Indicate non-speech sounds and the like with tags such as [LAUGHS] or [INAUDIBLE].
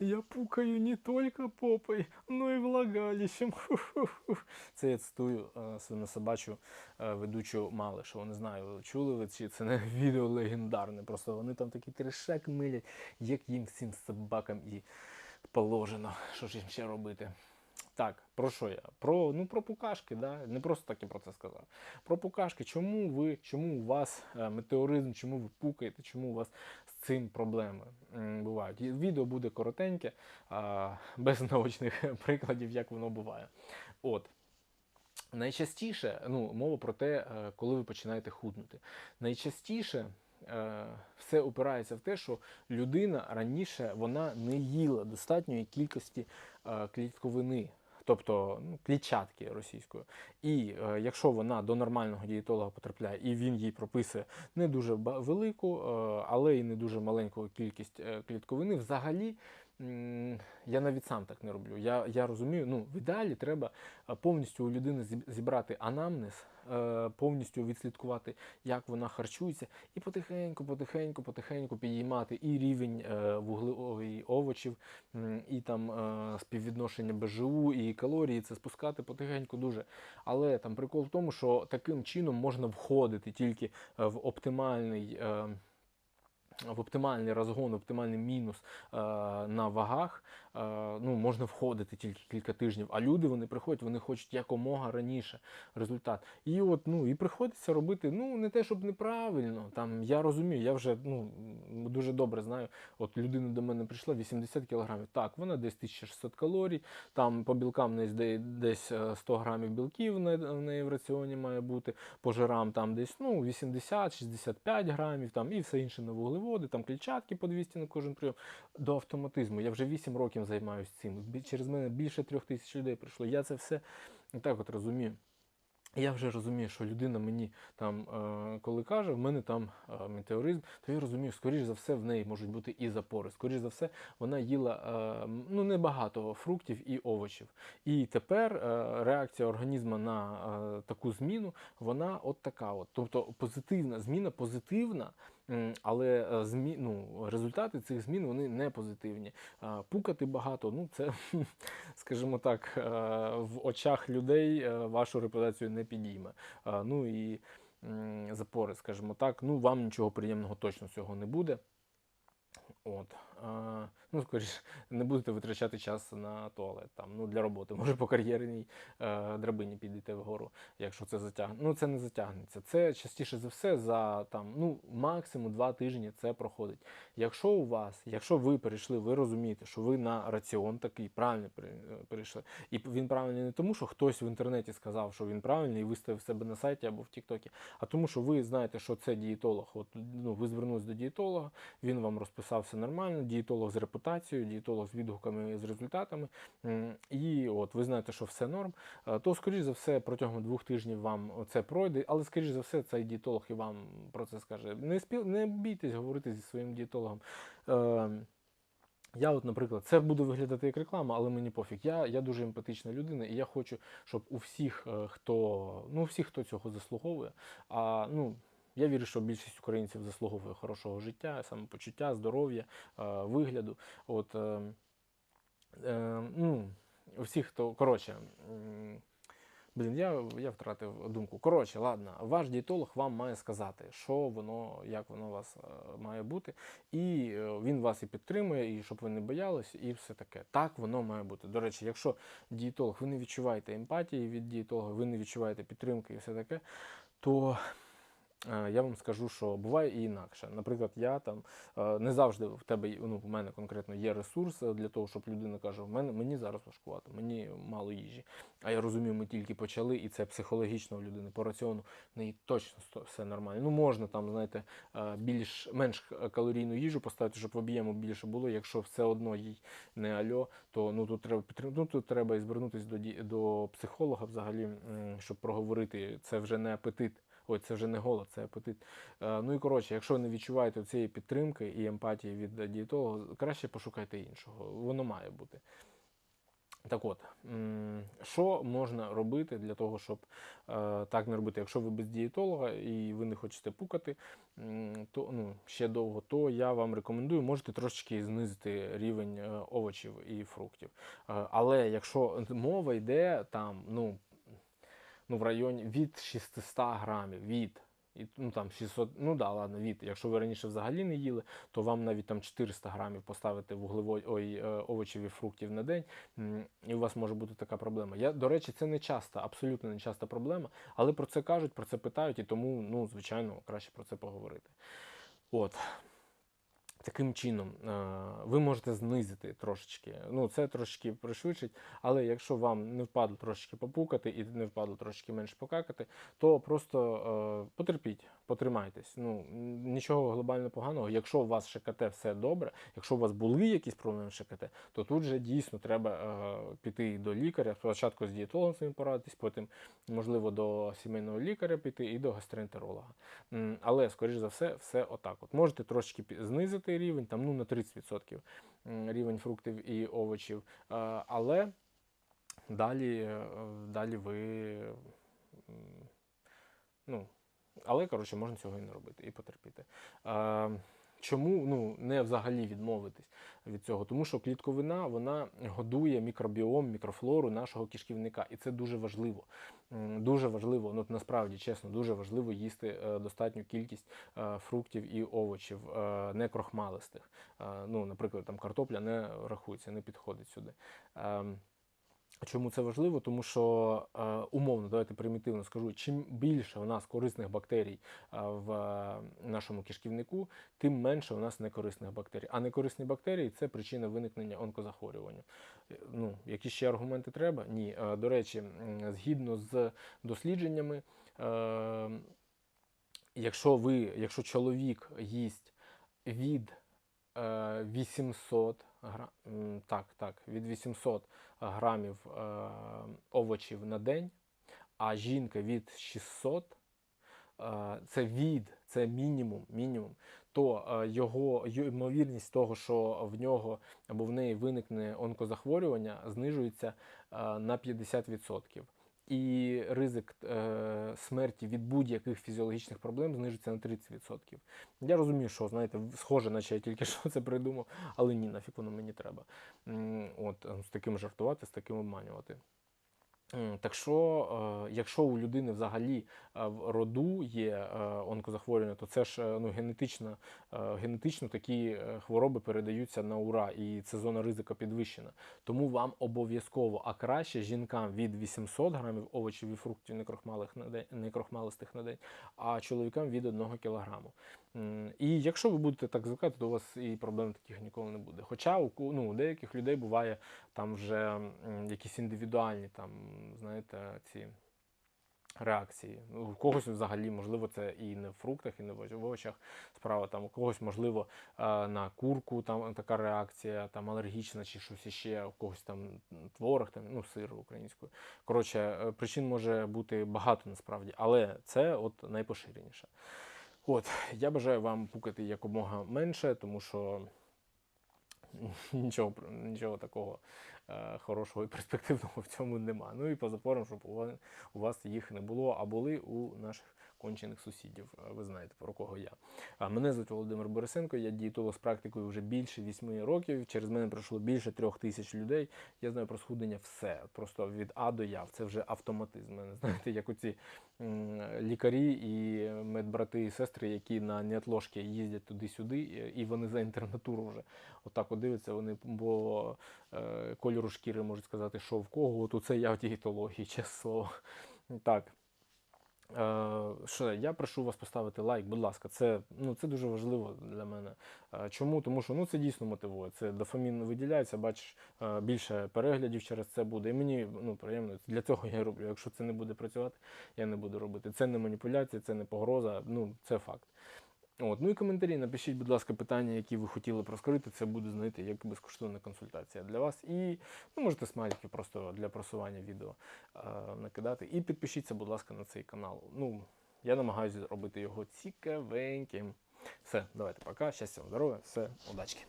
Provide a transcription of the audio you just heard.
Я пукаю не тільки попой, но й влагалищем. Це я цитую е, свинособачу е, ведучу Малишеву. Не знаю, чули ви чи це не відео легендарне. Просто вони там такий трешек милять, як їм всім собакам і положено. Що ж їм ще робити? Так, про що я? Про, ну, про пукашки, да? не просто так я про це сказав. Про пукашки. Чому ви, чому у вас е, метеоризм, чому ви пукаєте, чому у вас з цим проблеми бувають? Відео буде коротеньке, без наочних [LAUGHS] прикладів, як воно буває. От. Найчастіше, ну, мова про те, е, коли ви починаєте худнути. Найчастіше е, все опирається в те, що людина раніше вона не їла достатньої кількості клітковини. Тобто ну, клітчатки російською. І е, якщо вона до нормального дієтолога потрапляє, і він їй прописує не дуже велику, е, але і не дуже маленьку кількість е, клітковини, взагалі я навіть сам так не роблю. Я, я розумію, ну в ідеалі треба е, повністю у людини зіб- зібрати анамнез, повністю відслідкувати, як вона харчується, і потихеньку, потихеньку, потихеньку підіймати і рівень е, вуглевої овочів, і там е, співвідношення БЖУ, і калорії, це спускати потихеньку дуже. Але там прикол в тому, що таким чином можна входити тільки е, в оптимальний. е, в оптимальний розгон, оптимальний мінус е, на вагах, е, ну, можна входити тільки кілька тижнів. А люди вони приходять, вони хочуть якомога раніше результат. І от ну і приходиться робити ну не те, щоб неправильно. Там я розумію, я вже ну дуже добре знаю. От людина до мене прийшла 80 кілограмів. Так, вона десь 1600 калорій. Там по білкам десь е, 100 грамів білків в неї в раціоні має бути. По жирам там десь ну 80-65 грамів, там і все інше на вуглеводи, там клітчатки по 200 на кожен прийом. До автоматизму. Я вже 8 років займаюся цим. Через мене більше трьох тисяч людей прийшло. Я це все так от розумію. Я вже розумію, що людина мені там, е, коли каже, в мене там е, метеоризм, то я розумію, скоріш за все, в неї можуть бути і запори. Скоріш за все, вона їла е, ну, небагато фруктів і овочів. І тепер реакція організму на таку зміну, вона от така. От. Тобто позитивна зміна позитивна, але е, змі, ну, результати цих змін вони не позитивні. Пукати багато, ну це, [LAUGHS] скажімо так, е, в очах людей е, вашу репутацію не підійме. Ну і запори, скажімо так, ну вам нічого приємного точно цього не буде. От. Ну, скоріш, [LAUGHS] не будете витрачати час на туалет там, ну, для роботи. [LAUGHS] Може, по кар'єрній е, драбині підійти вгору, якщо це затягне. Ну, це не затягнеться. Це частіше за все за там, ну, максимум два тижні це проходить. Якщо у вас, якщо ви перейшли, ви розумієте, що ви на раціон такий правильно е, перейшли. І він правильний не тому, що хтось в інтернеті сказав, що він правильний, і виставив себе на сайті або в Тіктокі, а тому, що ви знаєте, що це дієтолог. От, ну, ви звернулись до дієтолога, він вам розписав все нормально, дієтолог з репутацією, дієтолог з відгуками з результатами. І от ви знаєте, що все норм, е, то скоріш за все протягом двох тижнів вам це пройде, але скоріш за все цей дієтолог і вам про це скаже. Не спіл, не бійтесь говорити зі своїм дієтологом. Е, я, от, наприклад, це буде виглядати як реклама, але мені пофіг. Я, я дуже емпатична людина, і я хочу, щоб у всіх, е, хто ну, всіх, хто цього заслуговує, а ну. Я вірю, що більшість українців заслуговує хорошого життя, самопочуття, здоров'я, е, вигляду. От, е, е, ну, всіх, хто коротше, блін, я, я втратив думку. Коротше, ладно, ваш дієтолог вам має сказати, що воно, як воно у вас має бути, і він вас і підтримує, і щоб ви не боялись, і все таке. Так воно має бути. До речі, якщо дієтолог, ви не відчуваєте емпатії від дієтолога, ви не відчуваєте підтримки і все таке, то Я вам скажу, що буває і інакше. Наприклад, я там е, не завжди в тебе ну, в мене конкретно є ресурс е, для того, щоб людина каже: в мене мені зараз важкувато, мені мало їжі. А я розумію, ми тільки почали, і це психологічно у людини по раціону в неї точно все нормально. Ну можна там, знаєте, е, більш менш калорійну їжу поставити, щоб в об'єму більше було. Якщо все одно їй не альо, то ну тут треба ну, тут треба і звернутися до до психолога взагалі, щоб проговорити. Це вже не апетит. Ой, це вже не голод, це апетит. Е, ну і коротше, якщо ви не відчуваєте цієї підтримки і емпатії від дієтолога, краще пошукайте іншого. Воно має бути. Так от, що можна робити для того, щоб е, так не робити? Якщо ви без дієтолога і ви не хочете пукати, то ну, ще довго, то я вам рекомендую, можете трошечки знизити рівень е, овочів і фруктів. Але якщо мова йде там, ну, ну в районі від 600 грамів, від і, ну там 600, ну да, ладно, від. Якщо ви раніше взагалі не їли, то вам навіть там 400 грамів поставити вуглево... ой, е, овочів і фруктів на день, і у вас може бути така проблема. Я, до речі, це не часто, абсолютно не часта проблема, але про це кажуть, про це питають, і тому, ну, звичайно, краще про це поговорити. От. Таким чином, е, ви можете знизити трошечки. Ну, це трошечки пришвидшить, але якщо вам не впадло трошечки попукати і не впадло трошечки менше покакати, то просто е, потерпіть, потримайтесь. Ну, Нічого глобально поганого. Якщо у вас ШКТ все добре, якщо у вас були якісь проблеми з ШКТ, то тут же дійсно треба е, піти до лікаря, спочатку з дієтологом своїм порадитись, потім, можливо, до сімейного лікаря піти і до гастроентеролога. Але, скоріш за все, все отак. От Можете трошки знизити рівень, там ну на 30% рівень фруктів і овочів. Але далі, е, далі ви. Ну, але, коротше, можна цього і не робити, і потерпіти. Чому ну, не взагалі відмовитись від цього? Тому що клітковина вона годує мікробіом, мікрофлору нашого кишківника, і це дуже важливо. Дуже важливо, ну насправді чесно, дуже важливо їсти е, достатню кількість е, фруктів і овочів, е, не крохмалистих. Ну, наприклад, там картопля не рахується, не підходить сюди. Чому це важливо? Тому що е, умовно, давайте примітивно скажу, чим більше у нас корисних бактерій е, в нашому кишківнику, тим менше у нас некорисних бактерій. А некорисні бактерії це причина виникнення онкозахворювання. Е, ну, Які ще аргументи треба? Ні. До речі, згідно з дослідженнями, якщо ви, якщо чоловік їсть від 800 так, так, від 800 грамів е, овочів на день, а жінка від 600, е, це від, це мінімум, мінімум, то е, його ймовірність того, що в нього або в неї виникне онкозахворювання, знижується на 50% і ризик е, смерті від будь-яких фізіологічних проблем знижиться на 30%. Я розумію, що знаєте, схоже, наче я тільки [LAUGHS] що це придумав, але ні, нафік воно мені треба. От з таким жартувати, з таким обманювати. Так що, е, якщо у людини взагалі е, в роду є е, онкозахворювання, то це ж ну, генетично, генетично такі хвороби передаються на ура, і це зона ризику підвищена. Тому вам обов'язково, а краще жінкам від 800 грамів овочів і фруктів некрохмалистих на день, а чоловікам від 1 кілограму. І якщо ви будете так звикати, то у вас і проблем таких ніколи не буде. Хоча у ну, у деяких людей буває там вже якісь індивідуальні там, знаєте, ці реакції. Ну, у когось взагалі, можливо, це і не в фруктах, і не в овочах справа. Там у когось, можливо, на курку там така реакція, там алергічна чи щось іще, у когось там творог, там, ну, сир українською. Коротше, е, причин може бути багато насправді, але це от найпоширеніше. От, я бажаю вам пукати якомога менше, тому що нічого нічого такого е, хорошого і перспективного в цьому нема. Ну і по запорам, щоб у вас їх не було, а були у наших кончених сусідів. Ви знаєте, про кого я. Мене звуть Володимир Борисенко, я дієтолог з практикою вже більше 8 років. Через мене пройшло більше трьох тисяч людей. Я знаю про схуднення все. Просто від А до Я. Це вже автоматизм. Знаєте, як оці лікарі і медбрати і сестри, які на неотложки їздять туди-сюди, і вони за інтернатуру вже отак от дивляться. Вони по е, кольору шкіри можуть сказати, що в кого. От це я в дієтології, чесне слово. Так. Е, що я прошу вас поставити лайк, будь ласка, це ну, це дуже важливо для мене. Е, чому? Тому що ну, це дійсно мотивує. Це дофамін виділяється, бачиш, е, більше переглядів через це буде. І мені ну, приємно. Для цього я роблю. Якщо це не буде працювати, я не буду робити. Це не маніпуляція, це не погроза, ну це факт. От. Ну і коментарі, напишіть, будь ласка, питання, які ви хотіли проскорити. Це буде, знаєте, як безкоштовна консультація для вас. І ну, можете смайлики просто для просування відео е, накидати. І підпишіться, будь ласка, на цей канал. Ну, Я намагаюся зробити його цікавеньким. Все, давайте пока. Щастя, здоров'я, все, удачки.